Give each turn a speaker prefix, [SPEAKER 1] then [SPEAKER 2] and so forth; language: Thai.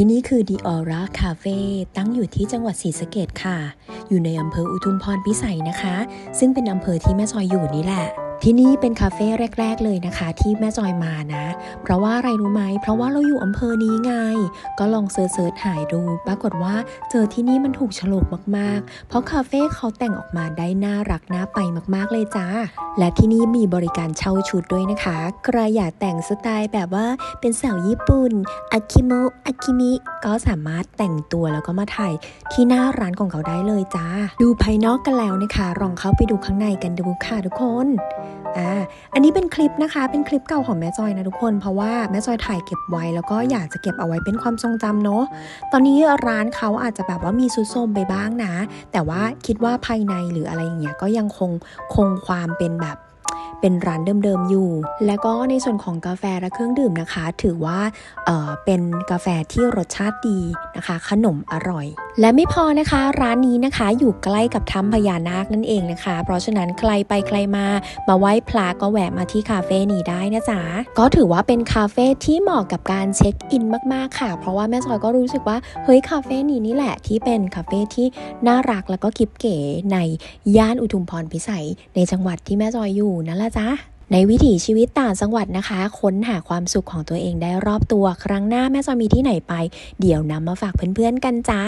[SPEAKER 1] ที่นี่คือ The Aura Cafe ตั้งอยู่ที่จังหวัดศรีสะเกดค่ะ อยู่ในอำเภออุทุมพรพิสัยนะคะ ซึ่งเป็นอำเภอที่แม่จอยอยู่นี่แหละ ที่นี่เป็นคาเฟ่แรก ๆ เลยนะคะ ที่แม่จอยมานะ เพราะว่าอะไรรู้ไหม เพราะว่าเราอยู่อำเภอนี้ไง ก็ลองเซิร์ชๆหายดู ปรากฏว่าเจอที่นี่มันถูกฉลกมากๆ เพราะคาเฟ่เขาแต่งออกมาได้น่ารักน่าไปมากๆเลยจ้า และที่นี่มีบริการเช่าชุดด้วยนะคะ ใครอยากแต่งสไตล์แบบว่าเป็นสาวญี่ปุ่นอากิโมะอากิมิ ก็สามารถแต่งตัวแล้วก็มาถ่ายที่หน้าร้านของเขาได้เลยจ้า ดูภายนอกกันแล้วนะคะ ลองเข้าไปดูข้างในกันดูค่ะทุกคน อ่าอันนี้เป็นคลิปนะคะ เป็นคลิปเก่าของแม่จอยนะทุกคน เพราะว่าแม่จอยถ่ายเก็บไว้ แล้วก็อยากจะเก็บเอาไว้เป็นความทรงจำเนาะ ตอนนี้ร้านเขาอาจจะแบบว่ามีซุดโทรมไปบ้างนะ แต่ว่าคิดว่าภายในหรืออะไรอย่างเงี้ยก็ยังคงคงความเป็นแบบเป็นร้านเดิมๆอยู่ แล้วก็ในส่วนของกาแฟและเครื่องดื่มนะคะ ถือว่าเออเป็นกาแฟที่รสชาติดีนะคะ ขนมอร่อย และไม่พอนะคะ ร้านนี้นะคะ อยู่ใกล้กับถ้ำพญานาคนั่นเองนะคะ เพราะฉะนั้นใครไปใครมา มาไหว้พระก็แวะมาที่คาเฟ่นี้ได้นะจ๊ะก็ถือว่าเป็นคาเฟ่ที่เหมาะกับการเช็คอินมากๆค่ะ เพราะว่าแม่จอยก็รู้สึกว่าเฮ้ยคาเฟ่นี้นี่แหละที่เป็นคาเฟ่ที่น่ารักแล้วก็กิบเก๋ในย่านอุทุมพรพิสัยในจังหวัดที่แม่จอยอยู่นั่นแหละจ้ะในวิถีชีวิตต่างจังหวัดนะคะ ค้นหาความสุขของตัวเองได้รอบตัว ครั้งหน้าแม่จอยมีที่ไหนไป เดี๋ยวนำมาฝากเพื่อนๆกันจ้า